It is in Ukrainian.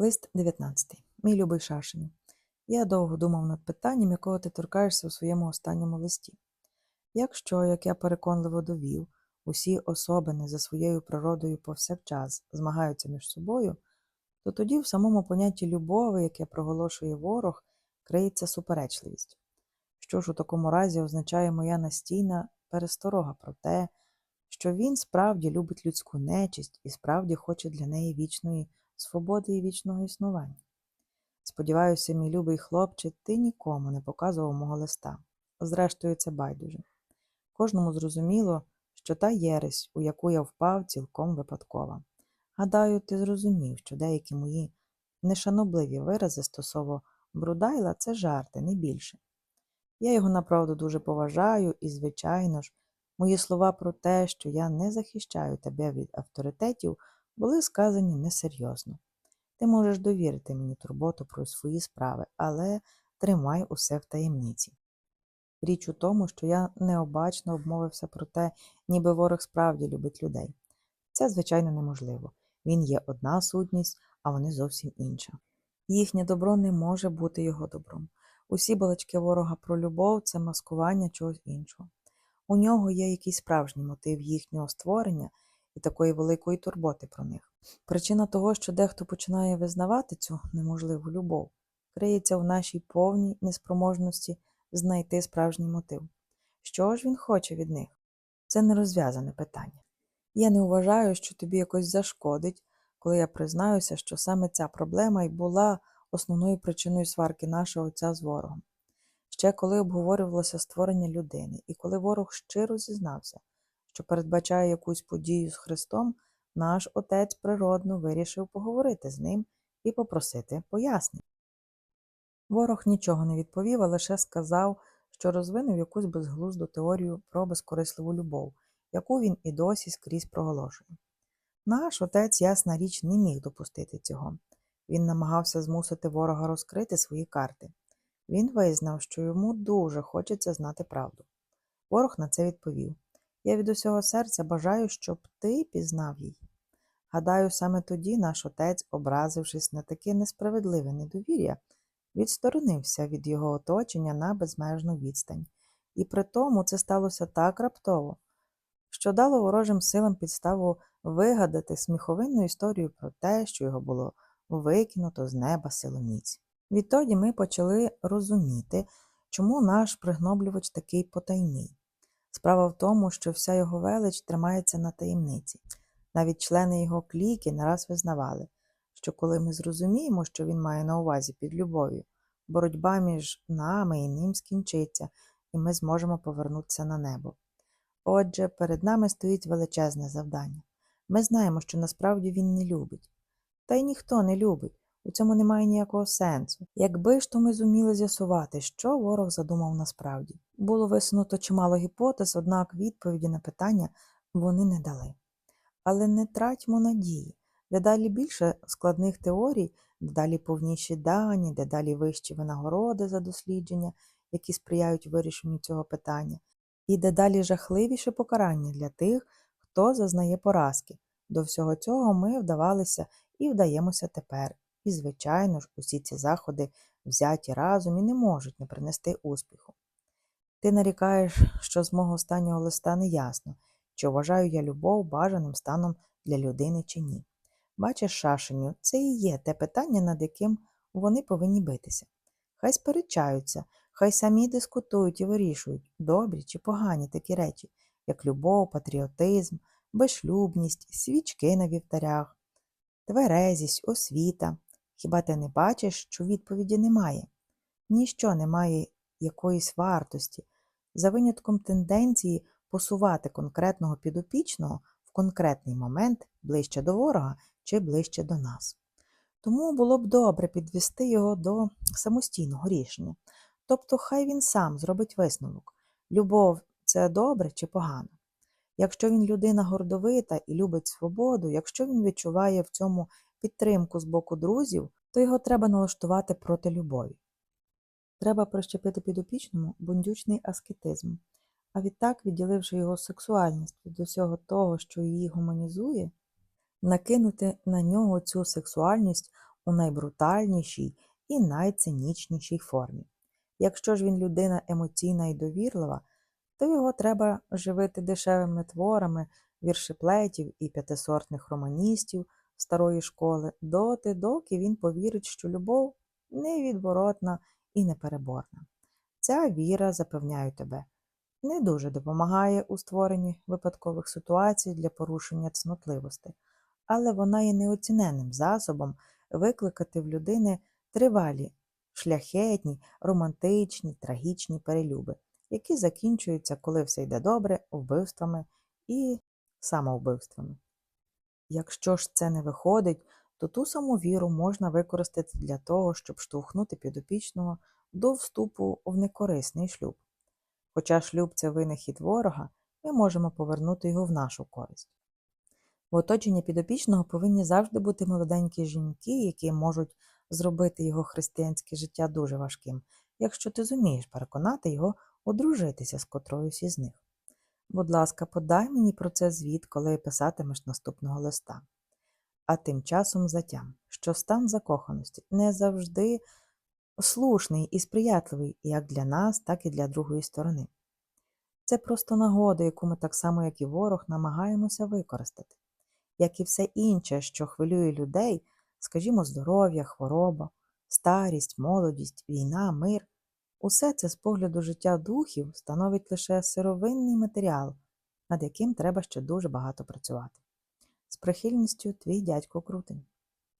Лист 19. Мій любий Шашеню. Я довго думав над питанням, якого ти торкаєшся у своєму останньому листі. Якщо, як я переконливо довів, усі особини за своєю природою повсякчас змагаються між собою, то тоді в самому понятті любові, яке проголошує ворог, криється суперечливість. Що ж у такому разі означає моя настійна пересторога про те, що він справді любить людську нечисть і справді хоче для неї вічної свободи і вічного існування. Сподіваюся, мій любий хлопче, ти нікому не показував мого листа. Зрештою, це байдуже. Кожному зрозуміло, що та єресь, у яку я впав, цілком випадкова. Гадаю, ти зрозумів, що деякі мої нешанобливі вирази стосово Брудайла це жарти, не більше. Я його направду дуже поважаю, і, звичайно ж, мої слова про те, що я не захищаю тебе від авторитетів, були сказані несерйозно. Ти можеш довірити мені турботу про свої справи, але тримай усе в таємниці. Річ у тому, що я необачно обмовився про те, ніби ворог справді любить людей. Це, звичайно, неможливо. Він є одна сутність, а вони зовсім інша. Їхнє добро не може бути його добром. Усі балачки ворога про любов це маскування чогось іншого. У нього є якийсь справжній мотив їхнього створення і такої великої турботи про них. Причина того, що дехто починає визнавати цю неможливу любов, криється в нашій повній неспроможності знайти справжній мотив. Що ж він хоче від них? Це нерозв'язане питання. Я не вважаю, що тобі якось зашкодить, коли я признаюся, що саме ця проблема і була основною причиною сварки нашого отця з ворогом. Ще коли обговорювалося створення людини, і коли ворог щиро зізнався, що передбачає якусь подію з Христом, наш отець природно вирішив поговорити з ним і попросити пояснень. Ворог нічого не відповів, а лише сказав, що розвинув якусь безглузду теорію про безкорисливу любов, яку він і досі скрізь проголошує. Наш отець, ясна річ, не міг допустити цього. Він намагався змусити ворога розкрити свої карти. Він визнав, що йому дуже хочеться знати правду. Ворог на це відповів Я від усього серця бажаю, щоб ти пізнав її. Гадаю, саме тоді наш отець, образившись на таке несправедливе недовір'я, відсторонився від його оточення на безмежну відстань, і при тому це сталося так раптово, що дало ворожим силам підставу вигадати сміховинну історію про те, що його було викинуто з неба силоміць. Відтоді ми почали розуміти, чому наш пригноблювач такий потайний. Справа в тому, що вся його велич тримається на таємниці. Навіть члени його кліки нараз визнавали, що коли ми зрозуміємо, що він має на увазі під любов'ю, боротьба між нами і ним скінчиться, і ми зможемо повернутися на небо. Отже, перед нами стоїть величезне завдання. Ми знаємо, що насправді він не любить. Та й ніхто не любить, у цьому немає ніякого сенсу. Якби ж то ми зуміли з'ясувати, що ворог задумав насправді. Було висунуто чимало гіпотез, однак відповіді на питання вони не дали. Але не тратьмо надії. Дедалі більше складних теорій, дедалі повніші дані, дедалі вищі винагороди за дослідження, які сприяють вирішенню цього питання, і дедалі жахливіше покарання для тих, хто зазнає поразки. До всього цього ми вдавалися і вдаємося тепер. І, звичайно ж, усі ці заходи взяті разом і не можуть не принести успіху. Ти нарікаєш, що з мого останнього листа не ясно, чи вважаю я любов бажаним станом для людини чи ні. Бачиш, шашеню, це і є те питання, над яким вони повинні битися. Хай сперечаються, хай самі дискутують і вирішують, добрі чи погані такі речі, як любов, патріотизм, безшлюбність, свічки на вівтарях, тверезість, освіта. Хіба ти не бачиш, що відповіді немає? Ніщо не має якоїсь вартості, за винятком тенденції посувати конкретного підопічного в конкретний момент ближче до ворога чи ближче до нас. Тому було б добре підвести його до самостійного рішення. Тобто, хай він сам зробить висновок любов це добре чи погано. Якщо він людина гордовита і любить свободу, якщо він відчуває в цьому підтримку з боку друзів, то його треба налаштувати проти любові. Треба прищепити підопічному бундючний аскетизм, а відтак, відділивши його сексуальність від усього того, що її гуманізує, накинути на нього цю сексуальність у найбрутальнішій і найцинічнішій формі. Якщо ж він людина емоційна і довірлива, то його треба живити дешевими творами віршеплетів і п'ятисортних романістів старої школи, доти, доки він повірить, що любов невідворотна і непереборна. Ця віра, запевняю тебе, не дуже допомагає у створенні випадкових ситуацій для порушення цнотливості, але вона є неоціненним засобом викликати в людини тривалі, шляхетні, романтичні, трагічні перелюби, які закінчуються, коли все йде добре, вбивствами і самовбивствами. Якщо ж це не виходить, то ту саму віру можна використати для того, щоб штовхнути підопічного до вступу в некорисний шлюб. Хоча шлюб це винахід ворога, ми можемо повернути його в нашу користь. В оточенні підопічного повинні завжди бути молоденькі жінки, які можуть зробити його християнське життя дуже важким, якщо ти зумієш переконати його одружитися з котроюсь із них. Будь ласка, подай мені про це звіт, коли писатимеш наступного листа. А тим часом затям, що стан закоханості не завжди слушний і сприятливий як для нас, так і для другої сторони. Це просто нагода, яку ми так само, як і ворог, намагаємося використати. Як і все інше, що хвилює людей, скажімо, здоров'я, хвороба, старість, молодість, війна, мир, усе це з погляду життя духів становить лише сировинний матеріал, над яким треба ще дуже багато працювати. З прихильністю твій дядько Крутень.